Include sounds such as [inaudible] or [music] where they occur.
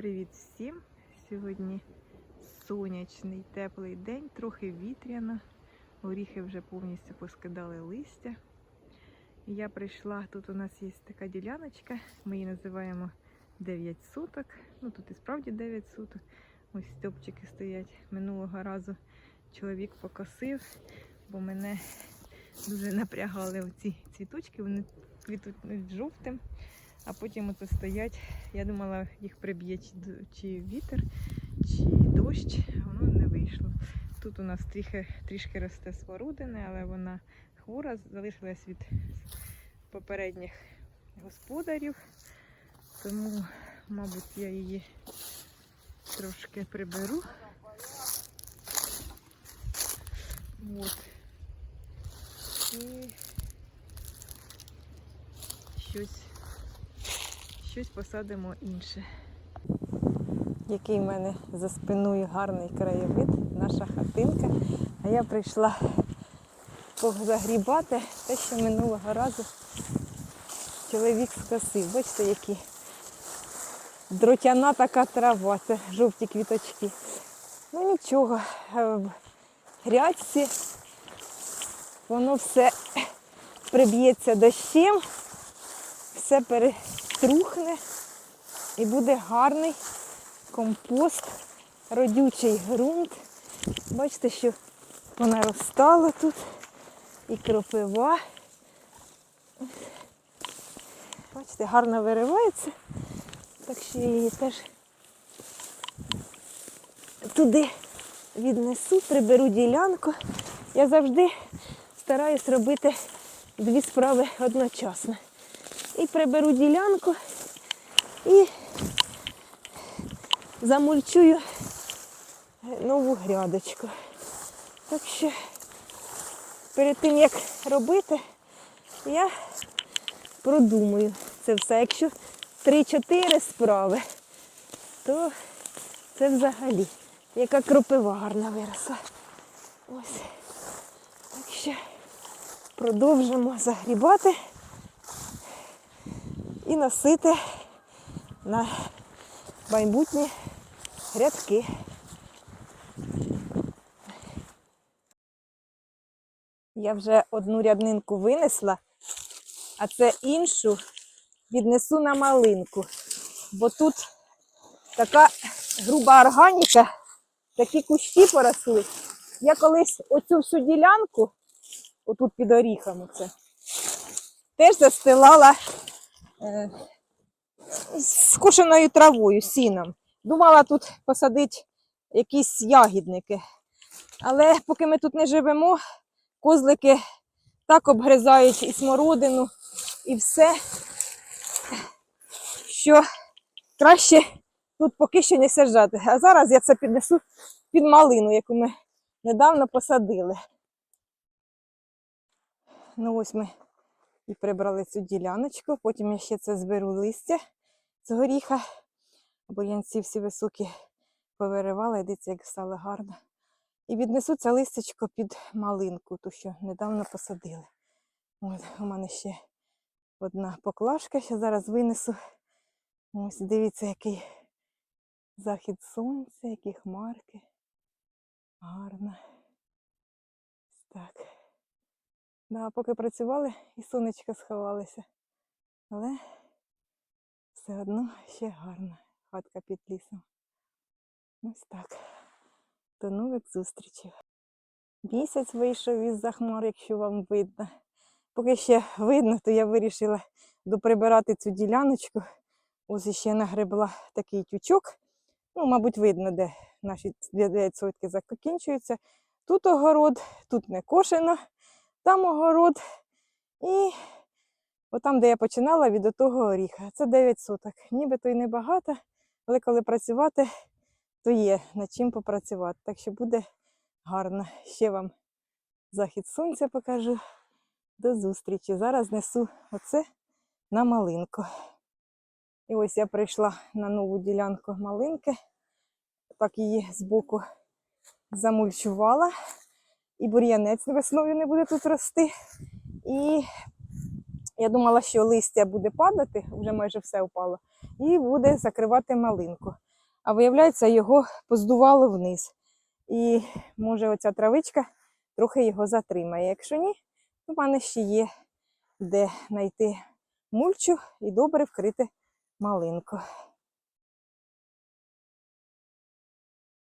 Привіт всім! Сьогодні сонячний теплий день, трохи вітряно. Горіхи вже повністю поскидали листя. Я прийшла, тут у нас є така діляночка, ми її називаємо 9 суток. Ну тут і справді 9 суток. Ось стопчики стоять. Минулого разу чоловік покосив, бо мене дуже напрягали оці цвіточки, вони квітуть жовтим, а потім оце стоять. Я думала, їх приб'є чи, вітер, чи дощ, воно не вийшло. Тут у нас трішки, трішки росте смородини, але вона хвора, залишилась від попередніх господарів. Тому, мабуть, я її трошки приберу. От. І щось, щось посадимо інше. Який в мене за спиною гарний краєвид, наша хатинка. А я прийшла загрібати те, що минулого разу чоловік скосив. Бачите, які дротяна така трава, це жовті квіточки. Ну нічого, е, в грядці воно все приб'ється дощем, все переструхне і буде гарний компост, родючий ґрунт. Бачите, що понаростало тут і кропива. Бачите, гарно виривається. Так що я її теж туди віднесу, приберу ділянку. Я завжди стараюсь робити дві справи одночасно. І приберу ділянку і замульчую нову грядочку. Так що перед тим як робити, я продумаю це все. Якщо 3-4 справи, то це взагалі яка кропива гарна виросла. Ось. Так що продовжимо загрібати і носити на майбутні грядки. Я вже одну ряднинку винесла, а це іншу віднесу на малинку. Бо тут така груба органіка, такі кущі поросли. Я колись оцю всю ділянку, отут під оріхами це, теж застилала е, скошеною травою, сіном. Думала тут посадити якісь ягідники. Але поки ми тут не живемо, козлики так обгризають і смородину, і все, що краще тут поки що не саджати. А зараз я це піднесу під малину, яку ми недавно посадили. Ну ось ми і прибрали цю діляночку, потім я ще це зберу листя з горіха. Бур'янці всі високі повиривала, дивіться, як стало гарно. І віднесу це листячко під малинку, ту, що недавно посадили. От, у мене ще одна поклажка, ще зараз винесу. Ось дивіться, який захід сонця, які хмарки. Гарно. Так. Да, поки працювали, [laughs] і сонечко сховалося. Але все одно ще гарна хатка під лісом. Ось так. До нових зустрічей. Місяць вийшов із за хмар, якщо вам видно. Поки ще видно, то я вирішила доприбирати цю діляночку. Ось ще нагребла такий тючок. Ну, мабуть, видно, де наші 9 сотки закінчуються. Тут огород, тут не кошено, там огород. І отам, де я починала, від того оріха. Це 9 соток. Нібито й небагато, але коли працювати, то є над чим попрацювати. Так що буде гарно. Ще вам захід сонця покажу. До зустрічі. Зараз несу оце на малинку. І ось я прийшла на нову ділянку малинки. Так її збоку замульчувала. І бур'янець весною не буде тут рости. І я думала, що листя буде падати, вже майже все впало, і буде закривати малинку. а виявляється, його поздувало вниз. І може оця травичка трохи його затримає. Якщо ні, то в мене ще є де знайти мульчу і добре вкрити малинку.